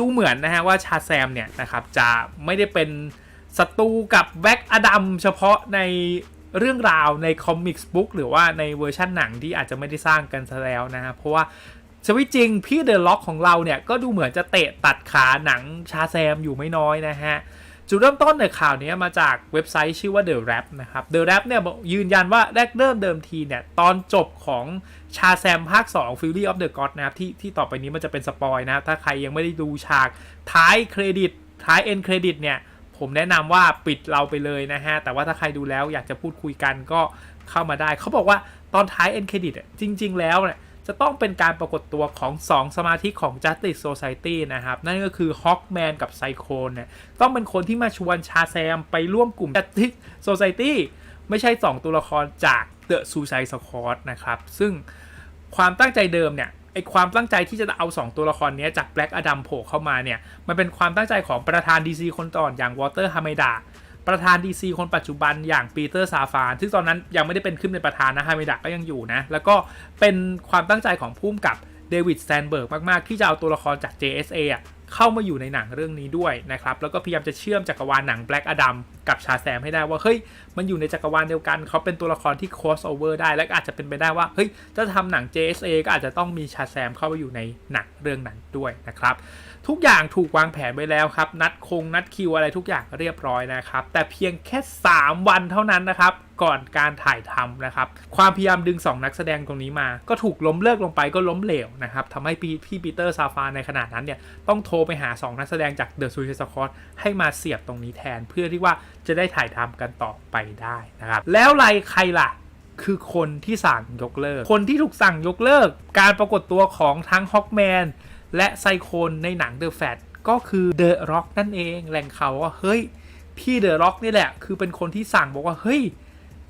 ดูเหมือนนะฮะว่าชาแซมเนี่ยนะครับจะไม่ได้เป็นศัตรูกับแบ็กอดัมเฉพาะในเรื่องราวในคอมิกส์บุ๊กหรือว่าในเวอร์ชั่นหนังที่อาจจะไม่ได้สร้างกันซะแล้วนะฮะเพราะว่าชีวิตจริงพี่เดอะล็อกของเราเนี่ยก็ดูเหมือนจะเตะตัดขาหนังชาแซมอยู่ไม่น้อยนะฮะ จุดเริ่มต้นในข่าวนี้มาจากเว็บไซต์ชื่อว่า The Rap นะครับ The Rap เนี่ยบอกยืนยันว่าแรกเริ่มเดิมทีเนี่ย ตอนจบของชาแซมภาค 2 Fury of the God นะครับ ที่ที่ต่อไปนี้มันจะเป็นสปอยนะครับถ้าใครยังไม่ได้ดูฉากท้ายเครดิต ท้ายเอ็นเครดิตเนี่ย ผมแนะนำว่าปิดเราไปเลยนะฮะ แต่ว่าถ้าใครดูแล้วอยากจะพูดคุยกันก็เข้ามาได้ เขาบอกว่าตอนท้ายเอ็นเครดิตจริง ๆ แล้วเนี่ย จะต้องเป็นการปรากฏตัวของ 2 สมาชิกของ Justice Society นะครับ นั่นก็คือ Hawkman กับ Cyclone เนี่ยต้องเป็นคนที่มาชวนชาแซมไปร่วมกลุ่ม Justice Society ไม่ใช่ 2 ตัวละครจาก The Suicide Squad นะครับ ซึ่งความตั้งใจเดิมเนี่ยไอความตั้งใจที่จะเอา 2 ตัวละครนี้จาก Black Adam โผล่เข้ามาเนี่ย มันเป็นความตั้งใจของประธาน DC คนก่อนอย่าง Walter Hamada ประธาน DC คนปัจจุบันอย่างปีเตอร์ซาฟานซึ่งตอนนั้นยังไม่ได้เป็นขึ้นเป็นประธานนะฮามิดะก็ยังอยู่นะ แล้วก็เป็นความตั้งใจของผู้มกับเดวิดแซนเบิร์กมาก ๆ ที่จะเอาตัวละครจาก JSA อะ เข้ามาอยู่ในหนังเรื่องนี้ด้วยนะครับ แล้วก็พยายามจะเชื่อมจักรวาลหนัง Black Adam กับชาแซมให้ได้ว่า เฮ้ย มันอยู่ในจักรวาลเดียวกัน เขาเป็นตัวละครที่ crossover ได้ และอาจจะเป็นไปได้ว่า เฮ้ย จะทำหนัง JSA ก็อาจจะต้องมีชาแซมเข้าไปอยู่ในหนังเรื่องนั้นด้วยนะครับ ทุกอย่างถูกวางแผนไว้แล้วครับ นัดคงนัดคิวอะไรทุกอย่างเรียบร้อยนะครับ แต่เพียงแค่ 3 วันเท่านั้นนะครับ ก่อนการถ่ายทำนะครับ ความพยายามดึง 2 นักแสดงตรงนี้มา ก็ถูกล้มเลิกลงไปก็ล้มเหลวนะครับทำให้พี่พี่ปีเตอร์ซาฟานในขณะนั้นเนี่ย ต้องโทรไปหา 2 นักแสดงจาก The Suicide Squad ให้มาเสียบตรงนี้แทน เพื่อที่ว่าจะได้ถ่ายทำกันต่อไปได้นะครับ แล้วไรใครล่ะคือคนที่สั่งยกเลิก คนที่ถูกสั่งยกเลิก การปรากฏตัวของทั้งฮอกแมนและไซโคนในหนัง The Fat ก็คือเดอะร็อกนั่นเองแหล่งข่าวว่าเฮ้ยพี่เดอะร็อกนี่แหละ คือเป็นคนที่สั่งบอกว่าเฮ้ย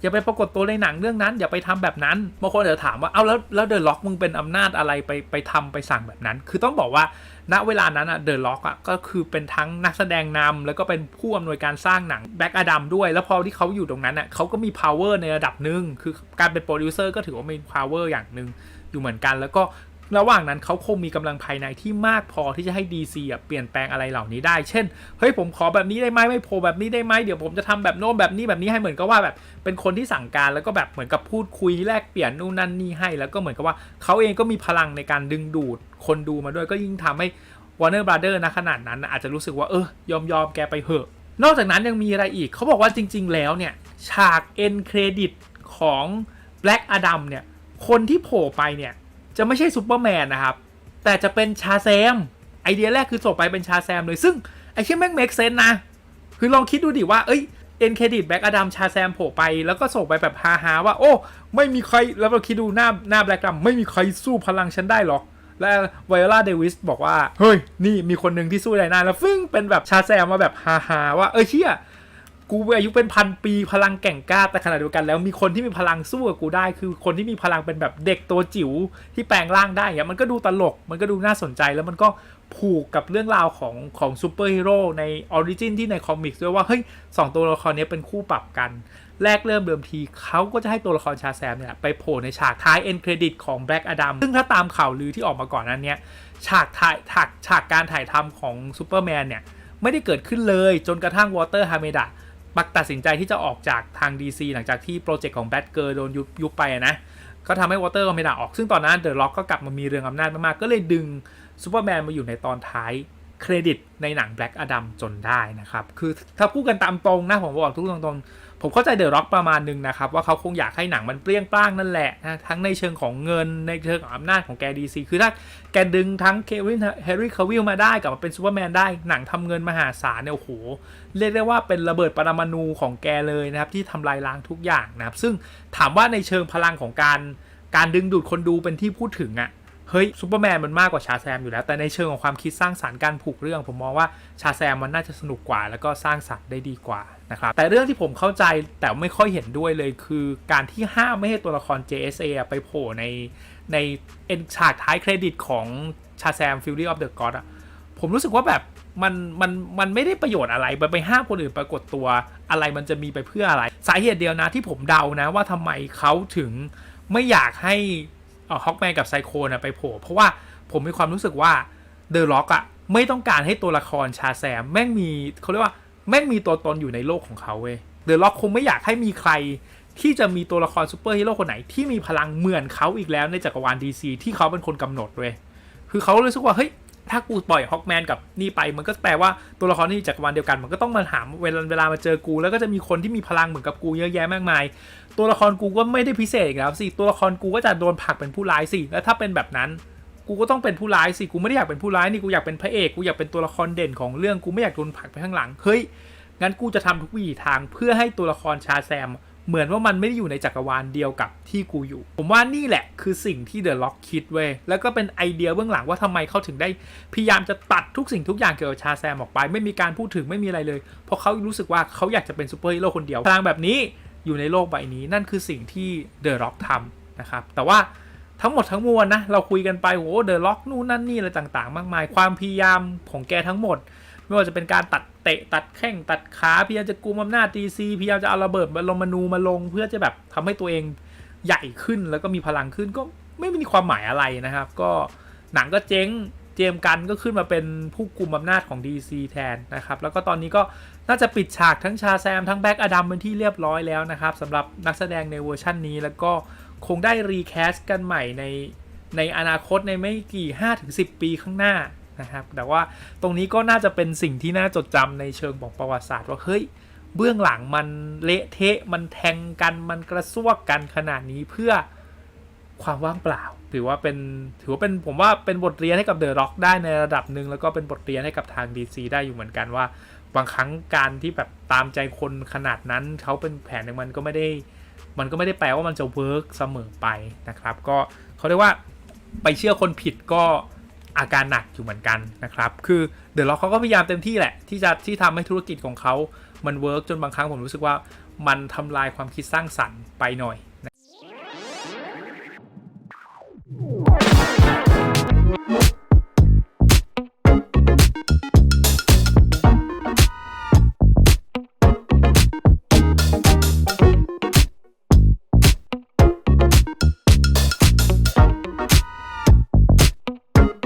อย่าไปปรากฏตัวในหนังเรื่องนั้น อย่าไปทำแบบนั้นบางคนอาจจะถามว่าเอาแล้วแล้วเดอะล็อกมึงเป็นอำนาจอะไรไปไปทำไปสั่งแบบนั้น คือต้องบอกว่า ณเวลานั้นอะเดอะล็อกอะก็คือเป็นทั้งนักแสดงนำแล้วก็เป็นผู้อำนวยการสร้างหนังแบ็กอดัมด้วย แล้วพอที่เขาอยู่ตรงนั้นอะเขาก็มี power ในระดับหนึ่งคือการเป็นโปรดิวเซอร์ก็ถือว่ามี power อย่างหนึ่งอยู่เหมือนกัน แล้วก็ ระหว่างนั้นเขาคงมีกำลังภายในที่มากพอที่จะให้ DC อะเปลี่ยนแปลงอะไรเหล่านี้ได้ เช่น เฮ้ยผมขอแบบนี้ได้ไหมไม่โผล่แบบนี้ได้ไหมเดี๋ยวผมจะทำแบบโน้นแบบนี้แบบนี้ให้เหมือนกับว่าแบบเป็นคนที่สั่งการแล้วก็แบบเหมือนกับพูดคุยแลกเปลี่ยนนู่นนั่นนี่ให้ แล้วก็เหมือนกับว่าเขาเองก็มีพลังในการดึงดูดคนดูมาด้วยก็ยิ่งทำให้ Warner Brother นะขนาดนั้นอาจจะรู้สึกว่าเออยอมยอมแกไปเหอะ นอกจากนั้นยังมีอะไรอีกเขาบอกว่าจริง ๆ แล้วเนี่ยฉากเอ็นเครดิตของ Black Adam เนี่ยคนที่โผล่ไปเนี่ย จะไม่ใช่ซูเปอร์แมนนะครับ แต่จะเป็นชาแซม ไอเดียแรกคือส่งไปเป็นชาแซมเลย ซึ่งไอเช่นแม่งเมกเซนนะ คือลองคิดดูดิว่า เอ้ยเอ็นเครดิตแบ็กอดัมชาแซมโผล่ไป แล้วก็ส่งไปแบบฮาฮาว่า โอ้ ไม่มีใคร แล้วเราคิดดูหน้าหน้าแบล็กดัมไม่มีใครสู้พลังฉันได้หรอก และไวโอลาเดวิสบอกว่า เฮ้ย นี่มีคนหนึ่งที่สู้ได้นะแล้วฟึ่งเป็นแบบชาแซมมาแบบฮาฮาว่า เออเชี่ย กูอายุเป็นพันปีพลังแก่งกล้าแต่ขณะเดียวกันแล้วมีคนที่มีพลังสู้กับกูได้ คือคนที่มีพลังเป็นแบบเด็กตัวจิ๋วที่แปลงร่างได้เนี่ยมันก็ดูตลก มันก็ดูน่าสนใจแล้วมันก็ผูกกับเรื่องราวของของซูเปอร์ฮีโร่ในออริจินที่ในคอมิกส์ด้วยว่าเฮ้ยสองตัวละครนี้เป็นคู่ปรับกัน แรกเริ่มเดิมทีเขาก็จะให้ตัวละครชาแซมเนี่ยไปโผล่ในฉากท้ายเอ็นเครดิตของ Black Adam ซึ่งถ้าตามข่าวลือที่ออกมาก่อนนั้นเนี่ยฉากถ่ายฉากฉากการถ่ายทำของซูเปอร์แมนเนี่ยไม่ได้เกิดขึ้นเลยจนกระทั่งวอเตอร์ฮาเมดะ มักตัดสินใจที่จะออกจากทาง DC หลังจากที่โปรเจกต์ของแบทเกอร์โดนยุบยุบไปนะก็ทำให้วอเตอร์ไม่ได้ออก ซึ่งตอนนั้นเดอะล็อกก็กลับมามีเรื่องอำนาจมาก ๆ ก็เลยดึงซูเปอร์แมนมาอยู่ในตอนท้ายเครดิตในหนังแบล็กอดัมจนได้นะครับ คือถ้าพูดกันตามตรงนะ ผมบอกทุกตรง ผมเข้าใจเดอะล็อกประมาณหนึงนะครับ ว่าเขาคงอยากให้หนังมันเปรี้ยงปร้างนั่นแหละนะทั้งในเชิงของเงินในเชิงของอำนาจของแกดีซีคือถ้าแกดึงทั้งเควินแฮร์รี่คาวิลมาได้กลับมาเป็นซูเปอร์แมนได้หนังทำเงินมหาศาลเนี่ยโอ้โหเรียกได้ว่าเป็นระเบิดปรมาณูของแกเลยนะครับที่ทำลายล้างทุกอย่างนะครับซึ่งถามว่าในเชิงพลังของการการดึงดูดคนดูเป็นที่พูดถึงอะ่ะ เฮ้ยซูเปอร์แมนมันมากกว่าชาแซมอยู่แล้ว แต่ในเชิงของความคิดสร้างสารรค์การผูกเรื่อง ผมมองว่าชาแซมมันน่าจะสนุกกว่า แล้วก็สร้างสรรค์ได้ดีกว่านะครับแต่เรื่องที่ผมเข้าใจแต่ไม่ค่อยเห็นด้วยเลยคือการที่ห้ามไม่ให้ตัวละคร JSA อะไปโผล่ในในเอ็นฉากท้ายเครดิตของชาแซม Fury of the God อะผมรู้สึกว่าแบบมันมันมันไม่ได้ประโยชน์อะไรไปไปห้ามคนอื่นปรากฏตัวอะไรมันจะมีไปเพื่ออะไร สาเหตุเดียวนะที่ผมเดานะว่าทำไมเขาถึงไม่อยากให้ ฮอกแมนกับไซโคนะไปโผล่เพราะว่าผมมีความรู้สึกว่าเดอะล็อกอะไม่ต้องการให้ตัวละครชาแซมแม่งมีเขาเรียกว่าแม่งมีตัวตนอยู่ในโลกของเขาเว้ยเดอะล็อกคงไม่อยากให้มีใครที่จะมีตัวละครซูเปอร์ฮีโร่คนไหนที่มีพลังเหมือนเขาอีกแล้วในจักรวาล DC ที่เขาเป็นคนกำหนดเว้ยคือเขารู้สึกว่าเฮ้ย ถ้ากูปล่อยฮอกแมนกับนี่ไป มันก็แปลว่าตัวละครที่จักรวาลเดียวกันมันก็ต้องมาถามเวลาเวลามาเจอกู แล้วก็จะมีคนที่มีพลังเหมือนกับกูเยอะแยะมากมาย ตัวละครกูก็ไม่ได้พิเศษอีกแล้วสิตัวละครกูก็จะโดนผลักเป็นผู้ร้ายสิแล้วถ้าเป็นแบบนั้น กูก็ต้องเป็นผู้ร้ายสิกูไม่ได้อยากเป็นผู้ร้ายนี่กูอยากเป็นพระเอกกูอยากเป็นตัวละครเด่นของเรื่องกูไม่อยากโดนผลักไปข้างหลังเฮ้ยงั้นกูจะทำทุกวิถีทางเพื่อให้ตัวละครชาแซม เหมือนว่ามันไม่ได้อยู่ในจักรวาลเดียวกับที่กูอยู่ ผมว่านี่แหละคือสิ่งที่เดอะล็อกคิดเว้ย แล้วก็เป็นไอเดียเบื้องหลังว่าทำไมเขาถึงได้ พยายามจะตัดทุกสิ่งทุกอย่างเกี่ยวกับชาแซมออกไป ไม่มีการพูดถึงไม่มีอะไรเลย เพราะเขารู้สึกว่าเขาอยากจะเป็นซูเปอร์ฮีโร่คนเดียวพลังแบบนี้อยู่ในโลกใบนี้นั่นคือสิ่งที่เดอะล็อกทำนะครับ แต่ว่าทั้งหมดทั้งมวลนะเราคุยกันไปโอ้เดอะล็อกนู่นนั่นนี่อะไรต่างๆ มากมาย ความพยายามของแกทั้งหมด ไม่ว่าจะเป็นการตัดเตะตัดแข้งตัดขาพยายามจะกุมอำนาจดีซีพยายามจะเอาระเบิดมาลงมานูมาลงเพื่อจะแบบทำให้ตัวเองใหญ่ขึ้นแล้วก็มีพลังขึ้นก็ไม่มีความหมายอะไรนะครับ ก็หนังก็เจ๊งเจมกันก็ขึ้นมาเป็นผู้กุมอำนาจของ DC แทนนะครับ แล้วก็ตอนนี้ก็น่าจะปิดฉากทั้งชาแซม ทั้งแบ็กอดัมเป็นที่เรียบร้อยแล้วนะครับสำหรับนักแสดงในเวอร์ชันนี้ แล้วก็คงได้รีแคสกันใหม่ในในอนาคตในไม่กี่ 5-10 ปีข้างหน้า นะครับแต่ว่าตรงนี้ก็น่าจะเป็นสิ่งที่น่าจดจำในเชิงของประวัติศาสตร์ว่าเฮ้ยเบื้องหลังมันเละเทะมันแทงกันมันกระซวกกันขนาดนี้เพื่อความว่างเปล่า ถือว่าเป็นถือว่าเป็นผมว่าเป็นบทเรียนให้กับเดอะร็อกได้ในระดับหนึ่งแล้วก็เป็นบทเรียนให้กับทาง DC ได้อยู่เหมือนกันว่า บางครั้งการที่แบบตามใจคนขนาดนั้นเขาเป็นแผนของมันก็ไม่ได้ มันก็ไม่ได้แปลว่ามันจะเวิร์กเสมอไปนะครับ ก็เขาเรียกว่าไปเชื่อคนผิดก็ อาการหนักอยู่เหมือนกันนะครับ คือเดี๋ยวเราเขาก็พยายามเต็มที่แหละ ที่จะที่ทำให้ธุรกิจของเขา มันเวิร์กจนบางครั้งผมรู้สึกว่ามันทำลายความคิดสร้างสรรค์ไปหน่อยนะ